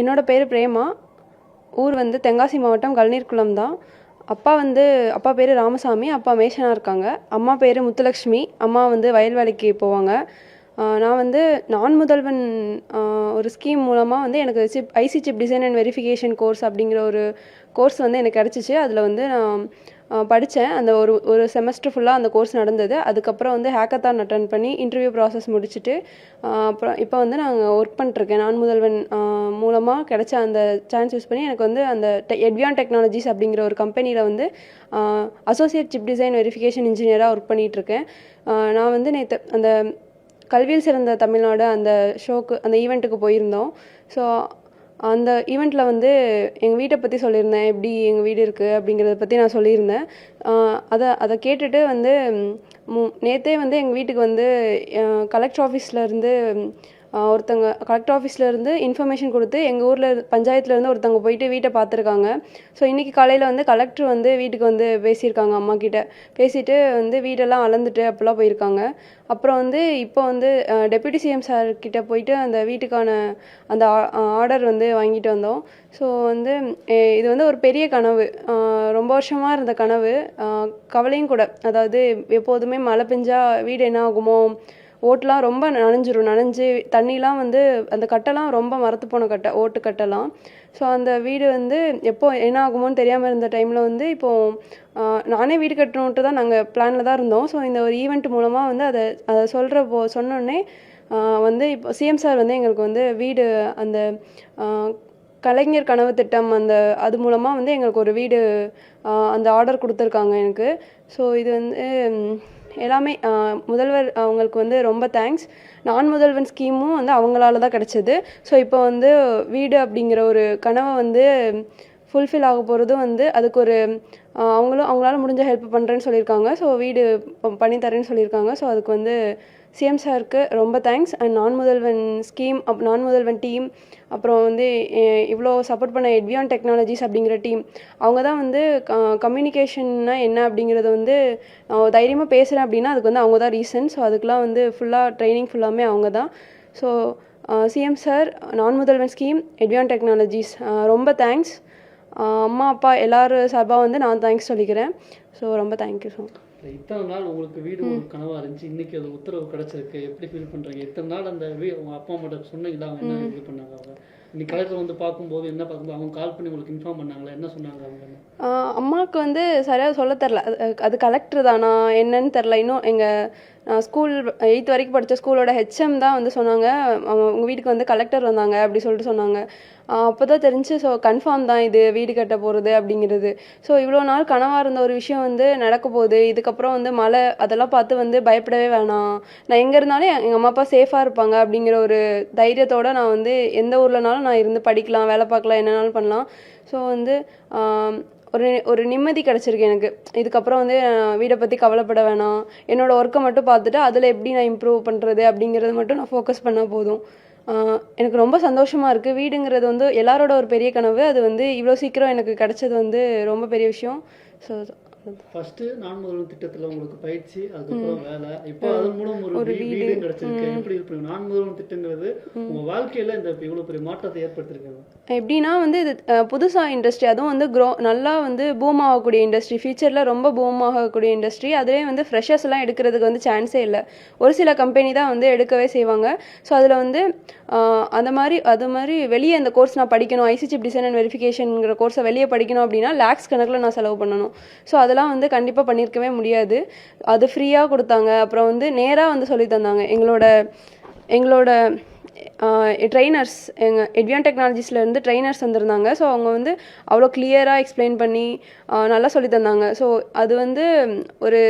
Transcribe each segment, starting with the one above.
என்னோட பேர் பிரேமா. ஊர் வந்து தென்காசி மாவட்டம் கழநீர்குளம் தான். அப்பா வந்து அப்பா பேர் ராமசாமி அப்பா மேஷனாக இருக்காங்க. அம்மா பேர் முத்துலக்ஷ்மி அம்மா வந்து வயல் வேலைக்கு போவாங்க. நான் வந்து நான் முதல்வன் ஒரு ஸ்கீம் மூலமாக வந்து எனக்கு chip IC chip design and verification course அப்படிங்கிற ஒரு கோர்ஸ் வந்து எனக்கு கிடச்சிச்சு. அதில் வந்து நான் படித்தேன் அந்த ஒரு ஒரு செமஸ்டர் ஃபுல்லாக அந்த கோர்ஸ் நடந்தது. அதுக்கப்புறம் வந்து ஹேக்கத்தான் அட்டன் பண்ணி இன்டர்வியூ ப்ராசஸ் முடிச்சுட்டு அப்புறம் இப்போ வந்து நாங்கள் ஒர்க் பண்ணிட்டுருக்கேன் நான் முதல்வன் மூலமாக கிடைச்ச அந்த சான்ஸ் யூஸ் பண்ணி எனக்கு வந்து அந்த எட்வியான் டெக்னாலஜிஸ் அப்படிங்கிற ஒரு கம்பெனியில் வந்து அசோசியேட் சிப் டிசைன் வெரிஃபிகேஷன் இன்ஜினியராக ஒர்க் பண்ணிகிட்ருக்கேன் நான் வந்து நேற்று அந்த கல்வியில் சிறந்த தமிழ்நாடு அந்த ஷோக்கு அந்த ஈவெண்ட்டுக்கு போயிருந்தோம். ஸோ அந்த ஈவெண்ட்டில் வந்து எங்கள் வீட்டை பற்றி சொல்லியிருந்தேன். எப்படி எங்கள் வீடு இருக்குது அப்படிங்கிறத பற்றி நான் சொல்லியிருந்தேன். அதை அதை கேட்டுட்டு வந்து மு நேற்றே வந்து எங்கள் வீட்டுக்கு வந்து கலெக்டர் ஆஃபீஸில் இருந்து ஒருத்தங்க கலெக்டர் ஆஃபீஸ்லேருந்து இன்ஃபர்மேஷன் கொடுத்து எங்கள் ஊரில் பஞ்சாயத்துலேருந்து ஒருத்தவங்க போயிட்டு வீட்டை பார்த்துருக்காங்க. ஸோ இன்றைக்கி காலையில் வந்து கலெக்டர் வந்து வீட்டுக்கு வந்து பேசியிருக்காங்க அம்மா கிட்ட. பேசிட்டு வந்து வீடெல்லாம் அளந்துட்டு அப்படிலாம் போயிருக்காங்க. அப்புறம் வந்து இப்போ வந்து டெப்யூட்டி சிஎம் சார் கிட்ட போயிட்டு அந்த வீட்டுக்கான அந்த ஆர்டர் வந்து வாங்கிட்டு வந்தோம். ஸோ வந்து இது வந்து ஒரு பெரிய கனவு. ரொம்ப வருஷமாக இருந்த கனவு. கவலையும் கூட. அதாவது எப்போதுமே மழை பெஞ்சா வீடு என்ன ஆகுமோ ஓட்டெலாம் ரொம்ப நனைஞ்சிரும். நனைஞ்சு தண்ணிலாம் வந்து அந்த கட்டைலாம் ரொம்ப மரத்து போன கட்டை ஓட்டு கட்டெல்லாம். ஸோ அந்த வீடு வந்து எப்போ என்ன ஆகுமோன்னு தெரியாமல் இருந்த டைமில் வந்து இப்போது நானே வீடு கட்டணுன்ட்டு தான் நாங்கள் பிளானில் தான் இருந்தோம். ஸோ இந்த ஒரு ஈவெண்ட் மூலமாக வந்து அதை அதை சொல்கிற போ சொன்னோடனே வந்து இப்போ சிஎம் சார் வந்து எங்களுக்கு வந்து வீடு அந்த கலைஞர் கனவு திட்டம் அந்த அது மூலமாக வந்து எங்களுக்கு ஒரு வீடு அந்த ஆர்டர் கொடுத்துருக்காங்க எனக்கு. ஸோ இது வந்து எல்லாமே முதல்வர் அவங்களுக்கு வந்து ரொம்ப தேங்க்ஸ் நான் முதல்வன் ஸ்கீமும் வந்து அவங்களால தான் கிடச்சிது. ஸோ இப்போ வந்து வீடு அப்படிங்கிற ஒரு கனவை வந்து ஃபுல்ஃபில் ஆக போகிறதும் வந்து அதுக்கு ஒரு அவங்களும் அவங்களால முடிஞ்ச ஹெல்ப் பண்ணுறேன்னு சொல்லியிருக்காங்க. ஸோ வீடு ப- பண்ணி தரேன்னு சொல்லியிருக்காங்க. ஸோ அதுக்கு வந்து சிஎம் சாருக்கு ரொம்ப தேங்க்ஸ் அண்ட் நான் முதல்வன் ஸ்கீம் அப் நான் முதல்வன் டீம் அப்புறம் வந்து இவ்வளோ சப்போர்ட் பண்ண எட்வியான் டெக்னாலஜிஸ் அப்படிங்கிற டீம் அவங்க தான் வந்து கம்யூனிகேஷன்னா என்ன அப்படிங்கிறத வந்து நான் தைரியமாக பேசுகிறேன் அப்படின்னா அதுக்கு வந்து அவங்க தான் ரீசன் ஸோ அதுக்கெலாம் வந்து ஃபுல்லாக ட்ரைனிங் ஃபுல்லாமே அவங்க தான் so CM sir Naan Mudhalvan scheme எட்வியான் technologies ரொம்ப தேங்க்ஸ் அம்மா அப்பா எல்லாரும் சார்பாக வந்து நான் தேங்க்ஸ் சொல்லிக்கிறேன். ஸோ ரொம்ப தேங்க்யூ ஸோ இத்தனை நாள் உங்களுக்கு வீடு ஒரு கனவா இருந்துச்சு. இன்னைக்கு அது உத்தரவு கிடைச்சிருக்கு. எப்படி ஃபீல் பண்றீங்க? இத்தனை நாள் அந்த வீ உங்க அப்பா அம்மாட்ட சொன்னீங்களா அவங்க என்ன இது பண்ணாங்க அவங்க? இன்னைக்கு கலெக்டர் வந்து பார்க்கும்போது என்ன பார்க்கும்போது அவங்க கால் பண்ணி உங்களுக்கு இன்ஃபார்ம் பண்ணாங்களா? என்ன சொன்னாங்க அவங்க? ஆஹ் அம்மாவுக்கு வந்து சரியாக சொல்ல தெரில அது அது கலெக்டர் தானா என்னன்னு தெரில இன்னும் எங்கள் நான் ஸ்கூல் எயித் வரைக்கும் படித்த ஸ்கூலோட ஹெச்எம் தான் வந்து சொன்னாங்க. அவங்க உங்கள் வீட்டுக்கு வந்து கலெக்டர் வந்தாங்க அப்படி சொல்லிட்டு சொன்னாங்க. அப்போ தான் தெரிஞ்சு ஸோ கன்ஃபார்ம் தான் இது வீடு கட்ட போகிறது அப்படிங்கிறது. ஸோ இவ்வளோ நாள் கனவாக இருந்த ஒரு விஷயம் வந்து நடக்க போகுது. இதுக்கப்புறம் வந்து மழை அதெல்லாம் பார்த்து வந்து பயப்படவே வேணாம். நான் எங்கே இருந்தாலும் எங்கள் அம்மா அப்பா சேஃபாக இருப்பாங்க அப்படிங்கிற ஒரு தைரியத்தோடு நான் வந்து எந்த ஊர்லனாலும் நான் இருந்து படிக்கலாம் வேலை பார்க்கலாம் என்னனாலும் பண்ணலாம். ஸோ வந்து ஒரு ஒரு நிம்மதி கிடச்சிருக்கு எனக்கு. இதுக்கப்புறம் வந்து வீடை பற்றி கவலைப்பட வேணாம். என்னோட ஒர்க்கை மட்டும் பார்த்துட்டு அதில் எப்படி நான் இம்ப்ரூவ் பண்ணுறது அப்படிங்கிறது மட்டும் நான் ஃபோக்கஸ் பண்ணால் போதும். எனக்கு ரொம்ப சந்தோஷமாக இருக்குது வீடுங்கிறது வந்து எல்லாரோட ஒரு பெரிய கனவு. அது வந்து இவ்வளோ சீக்கிரம் எனக்கு கிடைச்சது வந்து ரொம்ப பெரிய விஷயம். ஸோ ஃபர்ஸ்ட் நான் முதல்வன் திட்டத்துல உங்களுக்கு பயிற்சி அதுக்கப்புறம் வேலை. இப்போ அதன் மூலம் ஒரு வீடு. கிடைச்சிருக்கு. எப்படி இருப்பீங்க நான் முதல்வன் திட்டங்கிறது உங்க வாழ்க்கையில இந்த இவ்வளவு பெரிய மாற்றத்தை ஏற்படுத்திருக்காங்க எப்படின்னா வந்து இது புதுசாக இண்டஸ்ட்ரி அதுவும் வந்து க்ரோ நல்லா வந்து பூம் ஆகக்கூடிய இண்டஸ்ட்ரி ஃபியூச்சரில் ரொம்ப பூம் ஆகக்கூடிய இண்டஸ்ட்ரி அதுலேயே வந்து ஃப்ரெஷர்ஸ்லாம் எடுக்கிறதுக்கு வந்து சான்ஸே இல்லை. ஒரு சில கம்பெனி தான் வந்து எடுக்கவே செய்வாங்க. ஸோ அதில் வந்து அந்த மாதிரி அது மாதிரி வெளியே அந்த கோர்ஸ் நான் படிக்கணும் ஐசிசிப் டிசைன் அண்ட் வெரிஃபிகேஷனுங்கிற கோர்ஸை வெளியே படிக்கணும் அப்படின்னா லேக்ஸ் கணக்கில் நான் செலவு பண்ணணும். ஸோ அதெல்லாம் வந்து கண்டிப்பாக பண்ணியிருக்கவே முடியாது. அது ஃப்ரீயாக கொடுத்தாங்க. அப்புறம் வந்து நேராக வந்து சொல்லி தந்தாங்க. எங்களோட எங்களோட ட்ரைனர்ஸ் எங்கள் எட்வியான் டெக்னாலஜிஸ்லேருந்து ட்ரெய்னர்ஸ் வந்திருந்தாங்க. ஸோ அவங்க வந்து அவ்வளோ கிளியராக எக்ஸ்பிளைன் பண்ணி நல்லா சொல்லி தந்தாங்க. ஸோ அது வந்து ஒரு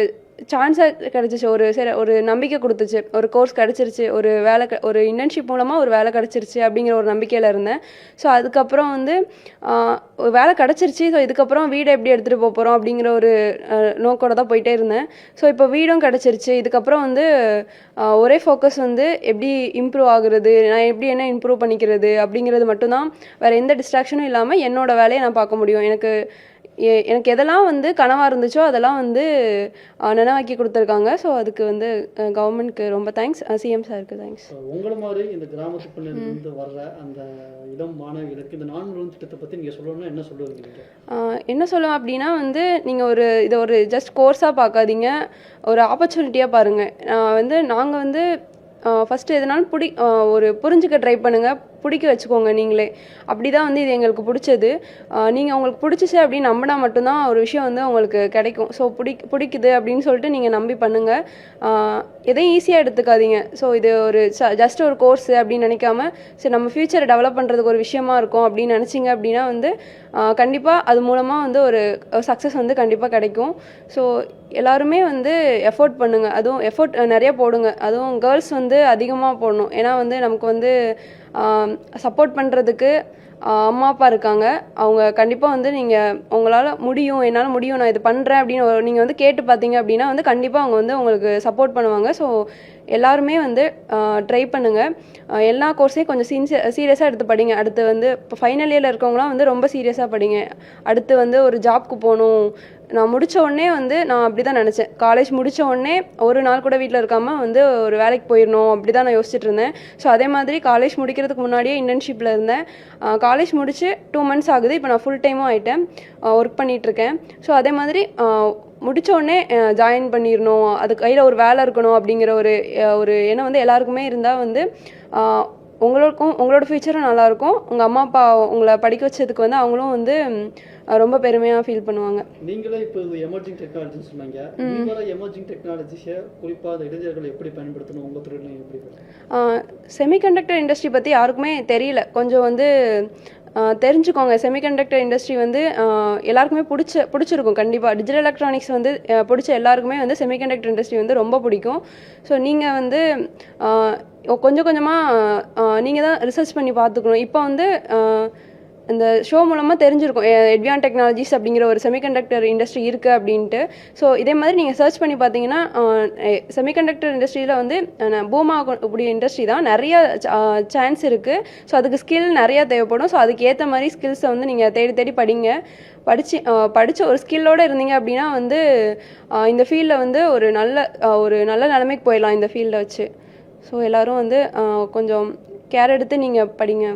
சான்ஸாக கிடச்சிச்சு. ஒரு சரி ஒரு நம்பிக்கை கொடுத்துச்சு. ஒரு கோர்ஸ் கிடச்சிருச்சு. ஒரு வேலை க- ஒரு இன்டர்ன்ஷிப் மூலமாக ஒரு வேலை கிடச்சிருச்சு அப்படிங்கிற ஒரு நம்பிக்கையில் இருந்தேன். ஸோ அதுக்கப்புறம் வந்து வேலை கிடச்சிருச்சு. ஸோ இதுக்கப்புறம் வீடை எப்படி எடுத்துகிட்டு போக போகிறோம் அப்படிங்கிற ஒரு நோக்கோட தான் போயிட்டே இருந்தேன். ஸோ இப்போ வீடும் கிடச்சிருச்சு. இதுக்கப்புறம் வந்து ஒரே ஃபோக்கஸ் வந்து எப்படி இம்ப்ரூவ் ஆகுறது நான் எப்படி என்ன இம்ப்ரூவ் பண்ணிக்கிறது அப்படிங்கிறது மட்டும்தான். வேறு எந்த டிஸ்ட்ராக்ஷனும் இல்லாமல் என்னோட வேலையை நான் பார்க்க முடியும். எனக்கு எனக்கு எதெல்லாம் வந்து கனவாக இருந்துச்சோ அதெல்லாம் வந்து நினைவாக்கி கொடுத்துருக்காங்க. ஸோ அதுக்கு வந்து கவர்மெண்ட்க்கு ரொம்ப தேங்க்ஸ் சிஎம் சாருக்கு தேங்க்ஸ் உங்களை மாதிரி இந்த பிள்ளைலேருந்து வர்ற அந்த இளம் மாணவிகளுக்கு இந்த நான் முதல் திட்டத்தை பற்றி நீங்கள் சொல்லணும்னா என்ன சொல்லுவீங்க என்ன சொல்லுவேன் அப்படின்னா வந்து நீங்கள் ஒரு இதை ஒரு ஜஸ்ட் கோர்ஸாக பார்க்காதீங்க. ஒரு ஆப்பர்ச்சுனிட்டியாக பாருங்கள் வந்து நாங்கள் வந்து ஃபஸ்ட்டு எதனாலும் பிடி ஒரு புரிஞ்சுக்க ட்ரை பண்ணுங்கள் பிடிக்க வச்சுக்கோங்க நீங்களே. அப்படி தான் வந்து இது எங்களுக்கு பிடிச்சது. நீங்கள் உங்களுக்கு பிடிச்சிச்சு அப்படின்னு நம்பினா மட்டும்தான் ஒரு விஷயம் வந்து உங்களுக்கு கிடைக்கும். ஸோ பிடி பிடிக்குது அப்படின்னு சொல்லிட்டு நீங்கள் நம்பி பண்ணுங்கள் எதையும் ஈஸியாக எடுத்துக்காதீங்க. ஸோ இது ஒரு ஜஸ்ட் ஒரு கோர்ஸ் அப்படின்னு நினைக்காம சரி நம்ம ஃப்யூச்சரை டெவலப் பண்ணுறதுக்கு ஒரு விஷயமா இருக்கும் அப்படின்னு நினச்சிங்க அப்படின்னா வந்து கண்டிப்பாக அது மூலமாக வந்து ஒரு சக்ஸஸ் வந்து கண்டிப்பாக கிடைக்கும். ஸோ எல்லாருமே வந்து எஃபோர்ட் பண்ணுங்கள் அதுவும் எஃபோர்ட் நிறைய போடுங்க. அதுவும் கேர்ள்ஸ் வந்து அதிகமாக போடணும். ஏன்னா வந்து நமக்கு வந்து சப்போர்ட் பண்ணுறதுக்கு அம்மா அப்பா இருக்காங்க. அவங்க கண்டிப்பாக வந்து நீங்கள் உங்களால் முடியும் என்னால் முடியும் நான் இது பண்ணுறேன் அப்படின்னு நீங்கள் வந்து கேட்டு பார்த்தீங்க அப்படின்னா வந்து கண்டிப்பாக அவங்க வந்து உங்களுக்கு சப்போர்ட் பண்ணுவாங்க. ஸோ எல்லாருமே வந்து ட்ரை பண்ணுங்கள் எல்லா கோர்ஸையும் கொஞ்சம் சீன்சிய சீரியஸாக எடுத்து படிங்க. அடுத்து வந்து இப்போ ஃபைனல் இயரில் இருக்கவங்களாம் வந்து ரொம்ப சீரியஸாக படிங்க. அடுத்து வந்து ஒரு ஜாப்க்கு போகணும். நான் முடித்த உடனே வந்து நான் அப்படி தான் நினச்சேன். காலேஜ் முடித்த உடனே ஒரு நாள் கூட வீட்டில் இருக்காமல் வந்து ஒரு வேலைக்கு போயிடணும் அப்படி தான் நான் யோசிச்சுட்டு இருந்தேன். ஸோ அதே மாதிரி காலேஜ் முடிக்கிறதுக்கு முன்னாடியே இன்டர்ன்ஷிப்பில் இருந்தேன். காலேஜ் முடித்து டூ மந்த்ஸ் ஆகுது. இப்போ நான் ஃபுல் டைமும் ஆகிட்டேன் ஒர்க் பண்ணிகிட்ருக்கேன் ஸோ அதே மாதிரி ஆஹ் உடனே ஜாயின் பண்ணிடணும். அது கையில் ஒரு வேலை இருக்கணும் அப்படிங்கிற ஒரு ஒரு எண்ணம் வந்து எல்லாருக்குமே இருந்தால் வந்து உங்களுக்கும் உங்களோட ஃப்யூச்சரும் நல்லாயிருக்கும் உங்கள் அம்மா அப்பா உங்களை படிக்க வச்சதுக்கு வந்து அவங்களும் வந்து ரொம்ப பெருமையாக ஃபீல் பண்ணுவாங்க. நீங்களே இப்போ எமர்ஜிங் டெக்னாலஜின்னு சொன்னாங்க. எமர்ஜிங் டெக்னாலஜிஸை குறிப்பாக இளைஞர்கள் எப்படி பயன்படுத்தணும்? உங்கள் துறையிலையும் எப்படி செமிகண்டக்டர் இண்டஸ்ட்ரி பற்றி யாருக்குமே தெரியல. கொஞ்சம் வந்து தெரிஞ்சுக்கோங்க. செமிகண்டக்டர் இண்டஸ்ட்ரி வந்து எல்லாருக்குமே பிடிச்ச பிடிச்சிருக்கும். கண்டிப்பாக டிஜிட்டல் எலக்ட்ரானிக்ஸ் வந்து பிடிச்ச எல்லாருக்குமே வந்து செமிகண்டக்டர் இண்டஸ்ட்ரி வந்து ரொம்ப பிடிக்கும். ஸோ நீங்கள் வந்து கொஞ்சம் கொஞ்சமாக நீங்கள் தான் ரிசர்ச் பண்ணி பார்த்துக்கணும். இப்போ வந்து இந்த ஷோ மூலமாக தெரிஞ்சிருக்கும். எட்வியான் டெக்னாலஜிஸ் அப்படிங்கிற ஒரு செமிகண்டக்டர் இண்டஸ்ட்ரி இருக்குது அப்படின்ட்டு. ஸோ இதே மாதிரி நீங்கள் சர்ச் பண்ணி பார்த்தீங்கன்னா செமிகண்டக்டர் இண்டஸ்ட்ரியில் வந்து பூமா கூடிய இண்டஸ்ட்ரி தான். நிறைய சான்ஸ் இருக்குது ஸோ அதுக்கு ஸ்கில் நிறையா தேவைப்படும். ஸோ அதுக்கு ஏற்ற மாதிரி ஸ்கில்ஸை வந்து நீங்கள் தேடி தேடி படிங்க. படித்து படித்த ஒரு ஸ்கில்லோடு இருந்தீங்க அப்படின்னா வந்து இந்த ஃபீல்டில் வந்து ஒரு நல்ல ஒரு நல்ல நிலைமைக்கு போயிடலாம் இந்த ஃபீல்டை வச்சு. ஸோ எல்லோரும் வந்து கொஞ்சம் கேர் எடுத்து நீங்கள் படிங்க.